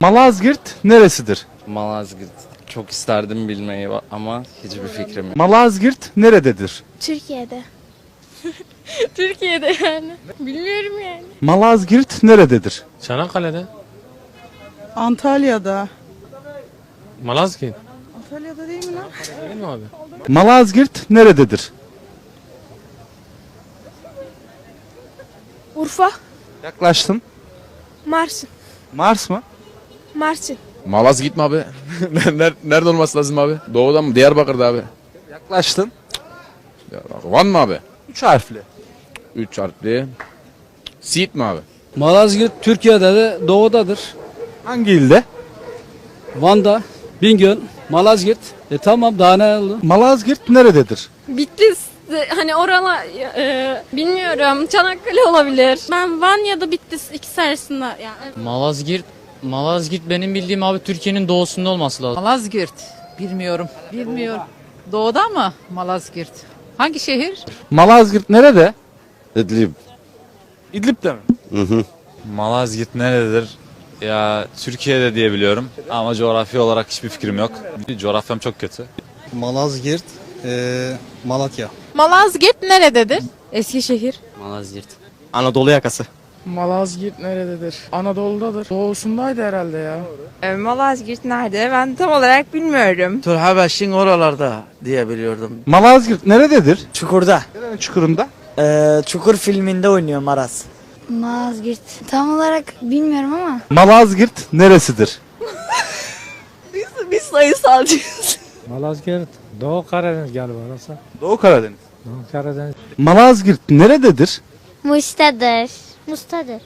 Malazgirt neresidir? Malazgirt. Çok isterdim bilmeyi ama hiçbir fikrim yok. Malazgirt nerededir? Türkiye'de. Türkiye'de yani. Bilmiyorum yani. Malazgirt nerededir? Çanakkale'de. Antalya'da. Malazgirt. Antalya'da değil mi lan? Değil mi abi? Malazgirt nerededir? Urfa. Yaklaştın. Marsin. Mars mı? Marsin. Malaz mi abi? Nerede, nerede olması lazım abi? Doğuda mı? Diyarbakır'da abi. Yaklaştın. Ya, Van mı abi? Üç harfli. Üç harfli. Siirt mi abi? Malazgirt Türkiye'de de doğudadır. Hangi ilde? Van'da, Bingöl, Malazgirt. E tamam daha ne oldu? Malazgirt nerededir? Bitlis hani orala e, bilmiyorum Çanakkale olabilir. Ben Van ya da Bitlis ikisi arasında yani. Malazgirt Malazgirt benim bildiğim abi Türkiye'nin doğusunda olması lazım. Malazgirt. Bilmiyorum. Bilmiyorum. Doğuda mı Malazgirt? Hangi şehir? Malazgirt nerede? İdlib. İdlib'de mi? Malazgirt nerededir? Ya Türkiye'de diye biliyorum ama coğrafi olarak hiçbir fikrim yok. Coğrafyam çok kötü. Malazgirt, Malatya. Malazgirt nerededir? Eskişehir. Malazgirt. Anadolu yakası. Malazgirt nerededir? Anadolu'dadır. Doğusundaydı herhalde ya. E, Malazgirt nerede? Ben tam olarak bilmiyorum. Turhabeş'in oralarda diye biliyordum. Malazgirt nerededir? Çukur'da. Neren çukurunda? Ee, Çukur filminde oynuyor Maraz. Malazgirt. Tam olarak bilmiyorum ama. Malazgirt neresidir? Biz sayısalcıyız. Malazgirt. Doğu Karadeniz galiba orası. Doğu Karadeniz. Doğu Karadeniz. Malazgirt nerededir? Muş'tadır. Muş'tadır.